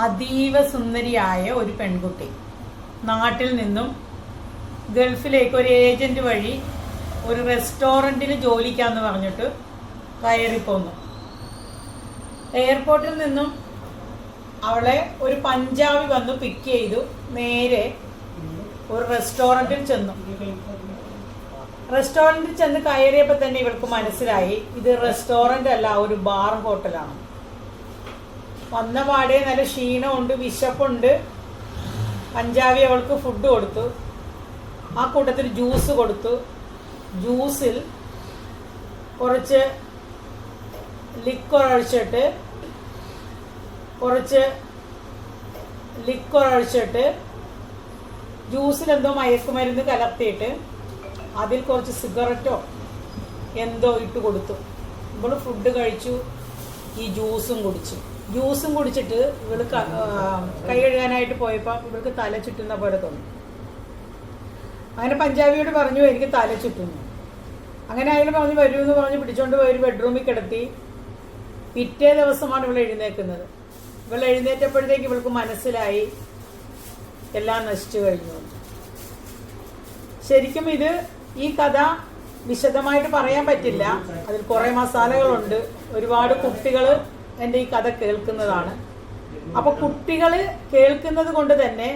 അതീവ സുന്ദരിയായ ഒരു പെൺകുട്ടി. നാട്ടിൽ നിന്നും ഗൾഫിലേക്ക് ഒരു ഏജന്റ് വഴി ഒരു റെസ്റ്റോറന്റിൽ ജോലിക്കാന്ന് പറഞ്ഞിട്ട് കയറിപ്പോന്നു. എയർപോർട്ടിൽ നിന്നും അവളെ ഒരു പഞ്ചാബി വന്ന് പിക്ക് ചെയ്തു. നേരെ ഒരു റെസ്റ്റോറന്റിൽ ചെന്നു. റെസ്റ്റോറന്റിൽ ചെന്ന് കയറിയപ്പോൾ തന്നെ ഇവൾക്ക് മനസ്സിലായി. ഇത് റെസ്റ്റോറന്റ് അല്ല ഒരു ബാർ ഹോട്ടലാണ്. വന്ന പാടെ നല്ല ക്ഷീണമുണ്ട് വിശപ്പുണ്ട്. പഞ്ചാബി അവൾക്ക് ഫുഡ് കൊടുത്തു. ആ കൂട്ടത്തിൽ ജ്യൂസ് കൊടുത്തു. ജ്യൂസിൽ കുറച്ച് ലിക്വർ ഒഴിച്ചിട്ട് കുറച്ച് ലിക്വർ ഒഴിച്ചിട്ട് ജ്യൂസിൽ എന്തോ മയക്കുമരുന്ന് കലർത്തിയിട്ട് അതിൽ കുറച്ച് സിഗരറ്റോ എന്തോ ഇട്ട് കൊടുത്തു. ഇവൾ ഫുഡ് കഴിച്ചു ഈ ജ്യൂസും കുടിച്ചു. ജ്യൂസും കുടിച്ചിട്ട് ഇവൾ കൈ കഴുകാനായിട്ട് പോയപ്പോൾ ഇവൾക്ക് തല ചുറ്റുന്ന പോലെ തോന്നി. അങ്ങനെ പഞ്ചാബിയോട് പറഞ്ഞു എനിക്ക് തല ചുറ്റുന്നു. അങ്ങനെ അയാൾ പറഞ്ഞ് വരൂ എന്ന് പറഞ്ഞ് പിടിച്ചോണ്ട് പോയി ഒരു ബെഡ്റൂമിൽ കിടത്തി പിറ്റേ ദിവസമാണ് ഇവൾ എഴുന്നേക്കുന്നത്. ഇവൾ എഴുന്നേറ്റപ്പോഴത്തേക്ക് ഇവൾക്ക് മനസ്സിലായി എല്ലാം നശിച്ചു കഴിഞ്ഞു. ശരിക്കും ഇത് ഈ കഥ വിശദമായിട്ട് പറയാൻ പറ്റില്ല. അതിൽ കുറെ മസാലകളുണ്ട്. ഒരുപാട് കുട്ടികൾ എന്റെ ഈ കഥ കേൾക്കുന്നതാണ്. അപ്പൊ കുട്ടികൾ കേൾക്കുന്നത് കൊണ്ട് തന്നെ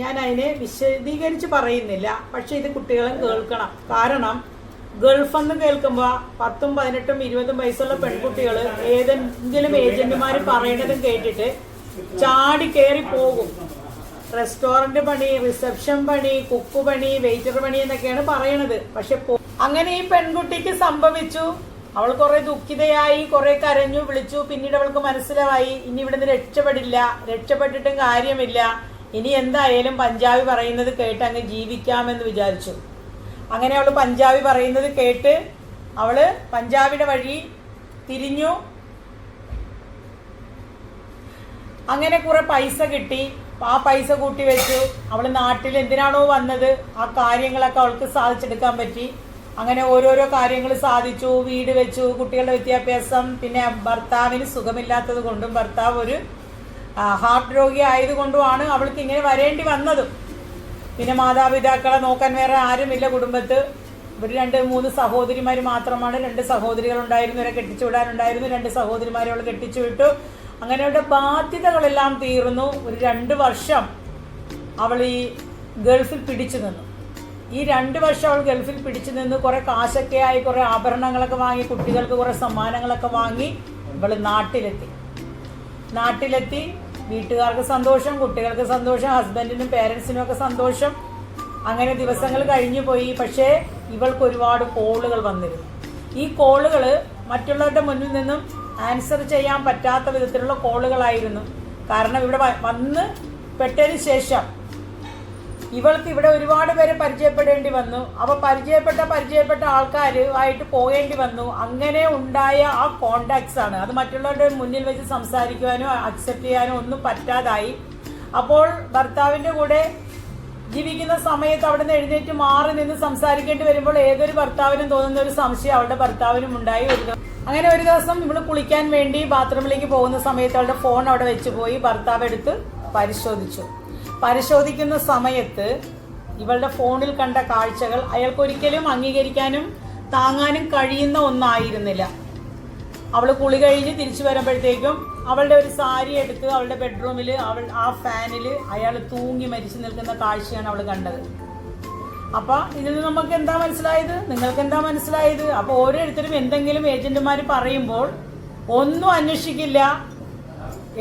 ഞാൻ അതിനെ വിശദീകരിച്ച് പറയുന്നില്ല. പക്ഷെ ഇത് കുട്ടികളും കേൾക്കണം. കാരണം ഗൾഫ് എന്ന് കേൾക്കുമ്പോൾ പത്തും പതിനെട്ടും ഇരുപതും വയസ്സുള്ള പെൺകുട്ടികൾ ഏതെങ്കിലും ഏജന്റുമാർ പറയണതും കേട്ടിട്ട് ചാടി കയറി പോകും. റെസ്റ്റോറന്റ് പണി റിസപ്ഷൻ പണി കുക്ക് പണി വെയിറ്റർ പണി എന്നൊക്കെയാണ് പറയണത്. പക്ഷെ അങ്ങനെ ഈ പെൺകുട്ടിക്ക് സംഭവിച്ചു. അവൾ കുറെ ദുഃഖിതയായി കുറെ കരഞ്ഞു വിളിച്ചു. പിന്നീട് അവൾക്ക് മനസ്സിലായി ഇനി ഇവിടുന്ന് രക്ഷപ്പെടില്ല രക്ഷപ്പെട്ടിട്ടും കാര്യമില്ല. ഇനി എന്തായാലും പഞ്ചാബി പറയുന്നത് കേട്ട് അങ്ങ് ജീവിക്കാമെന്ന് വിചാരിച്ചു. അങ്ങനെ അവൾ പഞ്ചാബി പറയുന്നത് കേട്ട് അവൾ പഞ്ചാബിയുടെ വഴി തിരിഞ്ഞു. അങ്ങനെ കുറെ പൈസ കിട്ടി. ആ പൈസ കൂട്ടി വെച്ചു. അവൾ നാട്ടിൽ എന്തിനാണോ വന്നത്? ആ കാര്യങ്ങളൊക്കെ അവൾക്ക് സാധിച്ചെടുക്കാൻ പറ്റി. അങ്ങനെ ഓരോരോ കാര്യങ്ങൾ സാധിച്ചു വീട് വെച്ചു കുട്ടികളുടെ വിദ്യാഭ്യാസം പിന്നെ ഭർത്താവിന് സുഖമില്ലാത്തത് കൊണ്ടും ഭർത്താവ് ഒരു ഹാർട്ട് രോഗി ആയതുകൊണ്ടുമാണ് അവൾക്ക് ഇങ്ങനെ വരേണ്ടി വന്നതും. പിന്നെ മാതാപിതാക്കളെ നോക്കാൻ വേറെ ആരുമില്ല കുടുംബത്ത്. ഇവർ രണ്ട് മൂന്ന് സഹോദരിമാർ മാത്രമാണ്. രണ്ട് സഹോദരികൾ ഉണ്ടായിരുന്നു ഇവരെ കെട്ടിച്ചു വിടാനുണ്ടായിരുന്നു. രണ്ട് സഹോദരിമാരെ അവൾ കെട്ടിച്ചു വിട്ടു. അങ്ങനെ അവരുടെ ബാധ്യതകളെല്ലാം തീർന്നു. ഒരു രണ്ട് വർഷം അവൾ ഈ ഗൾഫിൽ പിടിച്ചു നിന്നു. ഈ രണ്ട് വർഷം അവൾ ഗൾഫിൽ പിടിച്ചു നിന്ന് കുറെ കാശൊക്കെ ആയി കുറെ ആഭരണങ്ങളൊക്കെ വാങ്ങി കുട്ടികൾക്ക് കുറെ സമ്മാനങ്ങളൊക്കെ വാങ്ങി ഇവൾ നാട്ടിലെത്തി. നാട്ടിലെത്തി. വീട്ടുകാർക്ക് സന്തോഷം കുട്ടികൾക്ക് സന്തോഷം ഹസ്ബൻഡിനും പേരൻസിനും ഒക്കെ സന്തോഷം. അങ്ങനെ ദിവസങ്ങൾ കഴിഞ്ഞു പോയി. പക്ഷേ ഇവൾക്ക് ഒരുപാട് കോളുകൾ വന്നിരുന്നു. ഈ കോളുകൾ മറ്റുള്ളവരുടെ മുന്നിൽ നിന്നും ആൻസർ ചെയ്യാൻ പറ്റാത്ത വിധത്തിലുള്ള കോളുകളായിരുന്നു. കാരണം ഇവിടെ വന്ന് പെട്ടതിന് ശേഷം ഇവൾക്ക് ഇവിടെ ഒരുപാട് പേരെ പരിചയപ്പെടേണ്ടി വന്നു. അപ്പൊ പരിചയപ്പെട്ട പരിചയപ്പെട്ട ആൾക്കാർ ആയിട്ട് പോകേണ്ടി വന്നു. അങ്ങനെ ഉണ്ടായ ആ കോണ്ടാക്ട്സ് ആണ്. അത് മറ്റുള്ളവരുടെ മുന്നിൽ വെച്ച് സംസാരിക്കുവാനോ അക്സെപ്റ്റ് ചെയ്യാനോ ഒന്നും പറ്റാതായി. അപ്പോൾ ഭർത്താവിന്റെ കൂടെ ജീവിക്കുന്ന സമയത്ത് അവിടെ നിന്ന് എഴുന്നേറ്റ് മാറി നിന്ന് സംസാരിക്കേണ്ടി വരുമ്പോൾ ഏതൊരു ഭർത്താവിനും തോന്നുന്ന ഒരു സംശയം അവളുടെ ഭർത്താവിനും ഉണ്ടായി. ഒരു അങ്ങനെ ഒരു ദിവസം ഇവൾ കുളിക്കാൻ വേണ്ടി ബാത്റൂമിലേക്ക് പോകുന്ന സമയത്ത് അവളുടെ ഫോൺ അവിടെ വെച്ച് പോയി. ഭർത്താവ് എടുത്ത് പരിശോധിച്ചു. പരിശോധിക്കുന്ന സമയത്ത് ഇവളുടെ ഫോണിൽ കണ്ട കാഴ്ചകൾ അയാൾക്ക് ഒരിക്കലും അംഗീകരിക്കാനും താങ്ങാനും കഴിയുന്ന ഒന്നായിരുന്നില്ല. അവൾ കുളി കഴിഞ്ഞ് തിരിച്ചു വരുമ്പോഴത്തേക്കും അവളുടെ ഒരു സാരി എടുത്ത് അവളുടെ ബെഡ്റൂമിൽ അവൾ ആ ഫാനിൽ അയാൾ തൂങ്ങി മരിച്ചു നിൽക്കുന്ന കാഴ്ചയാണ് അവൾ കണ്ടത്. അപ്പോൾ ഇതിൽ നിന്ന് നമുക്ക് എന്താ മനസ്സിലായത്? നിങ്ങൾക്ക് എന്താ മനസ്സിലായത്? അപ്പൊ ഓരോരുത്തരും എന്തെങ്കിലും ഏജന്റുമാർ പറയുമ്പോൾ ഒന്നും അന്വേഷിക്കില്ല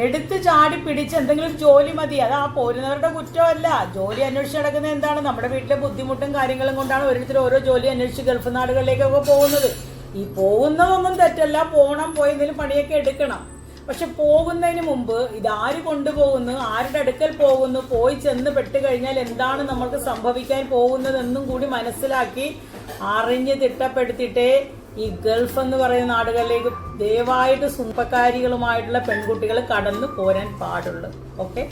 എടുത്ത് ചാടി പിടിച്ച് എന്തെങ്കിലും ജോലി മതി. അത് ആ പോരുന്നവരുടെ കുറ്റമല്ല. ജോലി അന്വേഷിച്ച് നടക്കുന്നത് എന്താണ്? നമ്മുടെ വീട്ടിലെ ബുദ്ധിമുട്ടും കാര്യങ്ങളും കൊണ്ടാണ് ഓരോരുത്തർ ഓരോ ജോലി അന്വേഷിച്ച് ഗൾഫ് നാടുകളിലേക്കൊക്കെ പോകുന്നത്. ഈ പോകുന്നതൊന്നും തെറ്റല്ല. പോകണം പോയി എന്തെങ്കിലും പണിയൊക്കെ എടുക്കണം. പക്ഷെ പോകുന്നതിന് മുമ്പ് ഇതാര് കൊണ്ടുപോകുന്നു? ആരുടെ അടുക്കൽ പോകുന്നു? പോയി ചെന്ന് പെട്ട് കഴിഞ്ഞാൽ എന്താണ് നമ്മൾക്ക് സംഭവിക്കാൻ പോകുന്നതെന്നും കൂടി മനസ്സിലാക്കി അറിഞ്ഞ് തിട്ടപ്പെടുത്തിയിട്ടേ ഈ ഗൾഫ് എന്ന് പറയുന്ന നാടുകളിലേക്ക് ദയവായിട്ട് സുമ്പക്കാരികളുമായിട്ടുള്ള പെൺകുട്ടികൾ കടന്നു പോരാൻ പാടുള്ളൂ. ഓക്കെ?